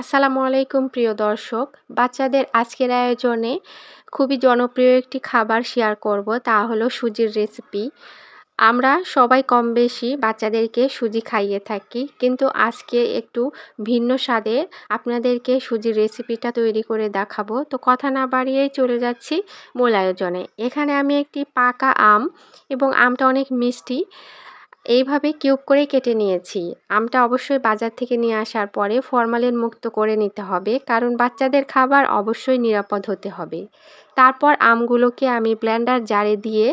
আসসালামু আলাইকুম, প্রিয় দর্শক। বাচ্চাদের আজকের আয়োজনে খুবই জনপ্রিয় একটি খাবার শেয়ার করব, তা হলো সুজির রেসিপি আমরা সবাই কম বেশি বাচ্চাদেরকে সুজি খাইয়ে থাকি, কিন্তু আজকে একটু ভিন্ন স্বাদে আপনাদেরকে সুজির রেসিপিটা তৈরি করে দেখাবো। তো কথা না বাড়িয়েই চলে যাচ্ছি মূল আয়োজনে। এখানে আমি একটি পাকা আম এবং আমটা অনেক মিষ্টি। এইভাবে কিউব করে কেটে নিয়েছি। আমটা অবশ্যই বাজার থেকে নিয়ে আসার পরে ফরমালিন মুক্ত করে নিতে হবে, কারণ বাচ্চাদের খাবার অবশ্যই নিরাপদ হতে হবে। তারপর আমগুলোকে আমি ব্ল্যান্ডার জারে দিয়ে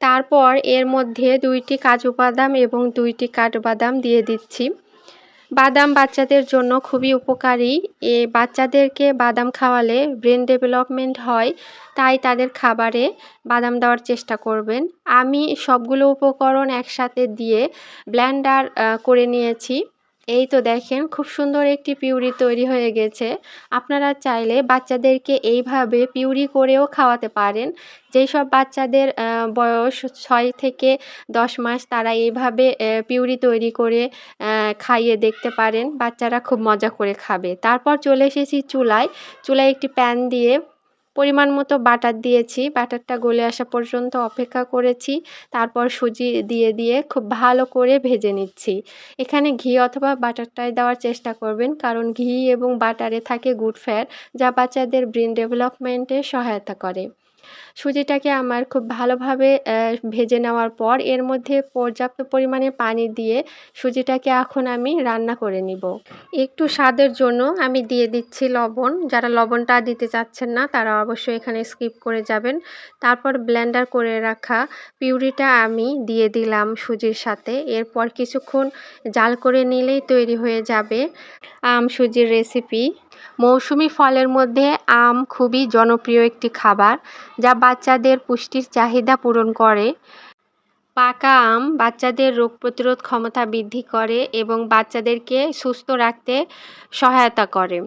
তারপর এর মধ্যে দুইটি কাজু বাদাম এবং দুইটি কাঠবাদাম দিয়ে দিচ্ছি। বাদাম বাচ্চাদের জন্য খুবই উপকারী। এ বাচ্চাদেরকে বাদাম খাওয়ালে ব্রেন ডেভেলপমেন্ট হয়, তাই তাদের খাবারে বাদাম দেওয়ার চেষ্টা করবেন। আমি সবগুলো উপকরণ একসাথে দিয়ে ব্ল্যান্ডার করে নিয়েছি। এই তো দেখেন খুব সুন্দর একটি পিউরি তৈরি হয়ে গেছে। আপনারা চাইলে বাচ্চাদেরকে এইভাবে পিউরি করেও খাওয়াতে পারেন। যেই সব বাচ্চাদের বয়স ছয় থেকে দশ মাস তারা এইভাবে পিউরি তৈরি করে খাইয়ে দেখতে পারেন। বাচ্চারা খুব মজা করে খাবে। তারপর চলে এসেছি চুলায়। চুলায় একটি প্যান দিয়ে পরিমাণ মতো বাটার দিয়েছি। বাটারটা গলে আসা পর্যন্ত অপেক্ষা করেছি। তারপর সুজি দিয়ে দিয়ে খুব ভালো করে ভেজে নিচ্ছি। এখানে ঘি অথবা বাটারটাই দেওয়ার চেষ্টা করবেন। কারণ ঘি এবং বাটারে থাকে গুড ফ্যাট, যা বাচ্চাদের ব্রেন ডেভেলপমেন্টে সহায়তা করে। সুজিটাকে আমার খুব ভালোভাবে ভেজে নেওয়ার পর এর মধ্যে পর্যাপ্ত পরিমাণে পানি দিয়ে সুজিটাকে এখন আমি রান্না করে নিব। একটু স্বাদের জন্য আমি দিয়ে দিচ্ছি লবণ। যারা লবণটা দিতে চাচ্ছেন না, তারা অবশ্যই এখানে স্কিপ করে যাবেন। তারপর ব্লেন্ডার করে রাখা পিউরিটা আমি দিয়ে দিলাম সুজির সাথে। এরপর কিছুক্ষণ জাল করে নিলেই তৈরি হয়ে যাবে আম সুজির রেসিপি। মৌসুমি ফলের মধ্যে আম খুবই জনপ্রিয় একটি খাবার, যা বাচ্চাদের পুষ্টির চাহিদা পূরণ করে। পাকা আম বাচ্চাদের রোগ প্রতিরোধ ক্ষমতা বৃদ্ধি করে এবং বাচ্চাদেরকে সুস্থ রাখতে সহায়তা করে।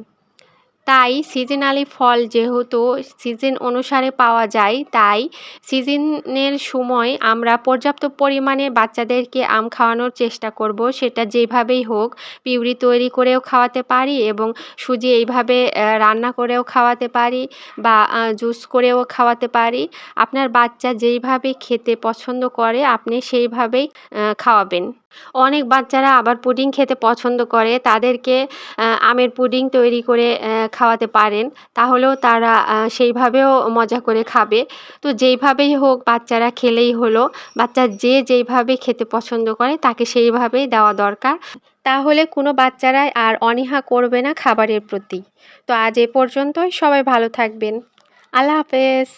তাই সিজনালি ফল যেহেতু সিজন অনুসারে পাওয়া যায়, তাই সিজনের সময় আমরা পর্যাপ্ত পরিমাণে বাচ্চাদেরকে আম খাওয়ানোর চেষ্টা করব। সেটা যেভাবেই হোক, পিউরি তৈরি করেও খাওয়াতে পারি এবং সুজি এইভাবে রান্না করেও খাওয়াতে পারি বা জুস করেও খাওয়াতে পারি। আপনার বাচ্চা যেইভাবে খেতে পছন্দ করে, আপনি সেইভাবেই খাওয়াবেন। অনেক বাচ্চারা আবার পুডিং খেতে পছন্দ করে, তাদেরকে আমের পুডিং তৈরি করে খাওয়াতে পারেন। তাহলেও তারা সেইভাবেও মজা করে খাবে। তো যেইভাবেই হোক বাচ্চারা খেলেই হলো। বাচ্চা যে যেইভাবে খেতে পছন্দ করে, তাকে সেইভাবেই দেওয়া দরকার। তাহলে কোনো বাচ্চারাই আর অনীহা করবে না খাবারের প্রতি। তো আজ এ পর্যন্তই। সবাই ভালো থাকবেন। আল্লাহ হাফেজ।